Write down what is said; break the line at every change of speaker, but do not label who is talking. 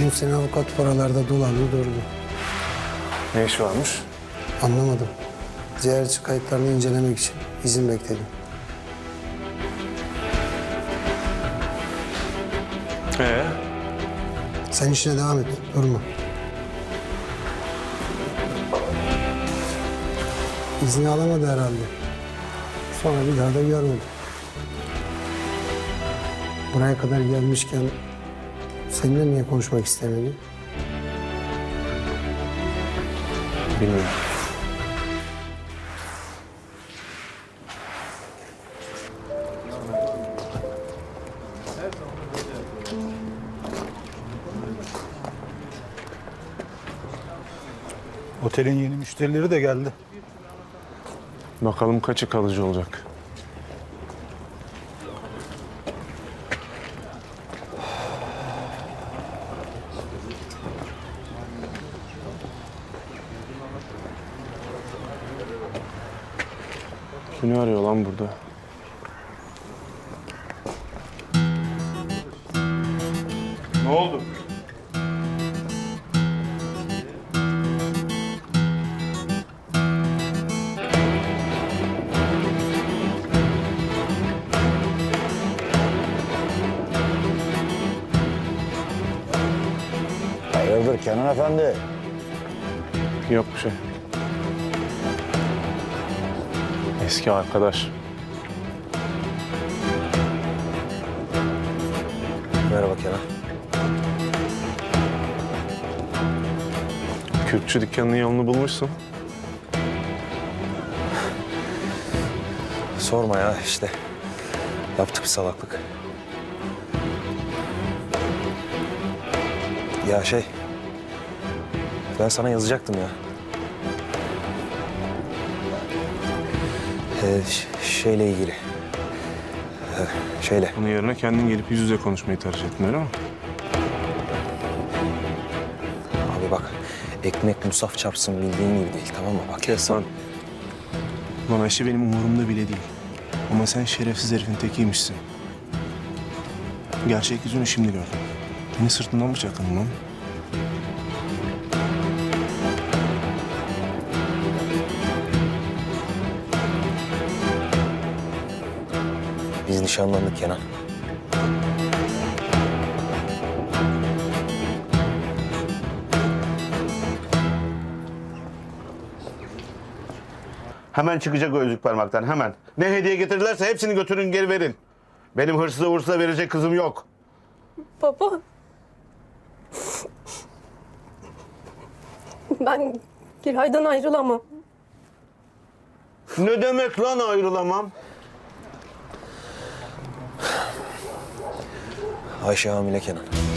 Dün seni avukat paralarda dolandı durdu.
Ne iş varmış?
Anlamadım. Ziyaretçi kayıtlarını incelemek için izin bekledim.
Ee?
Sen işine devam et, durma. İzni alamadı herhalde. Sonra bir daha da görmedim. Buraya kadar gelmişken seninle niye konuşmak istemedi?
Bilmiyorum.
Otelin yeni müşterileri de geldi.
Bakalım kaçı kalıcı olacak. Kimi arıyor lan burada? Ne oldu?
Hayırdır Kenan Efendi?
Yok bir şey. Eski arkadaş.
Merhaba Kenan.
Kürkçü dükkanının yolunu bulmuşsun.
Sorma ya işte. Yaptık bir salaklık. Ya şey... Ben sana yazacaktım ya. Ee, şeyle ilgili. Ee, şeyle.
Bunun yerine kendin gelip yüz yüze konuşmayı tercih ettin öyle mi?
Abi bak ekmek musaf çarpsın bildiğin gibi değil tamam mı? Bak
Kes lan. Lan Ayşe benim umurumda bile değil. Ama sen şerefsiz herifin tekiymişsin. Gerçek yüzünü şimdi gördüm. Beni sırtından bıçakladın lan.
Biz nişanlandık Kenan.
Hemen çıkacak o yüzük parmaktan hemen. Ne hediye getirirlerse hepsini götürün geri verin. Benim hırsıza uğursuza verecek kızım yok.
Baba. Ben Giray'dan ayrılamam.
Ne demek lan ayrılamam?
Ayşe hamile Kenan.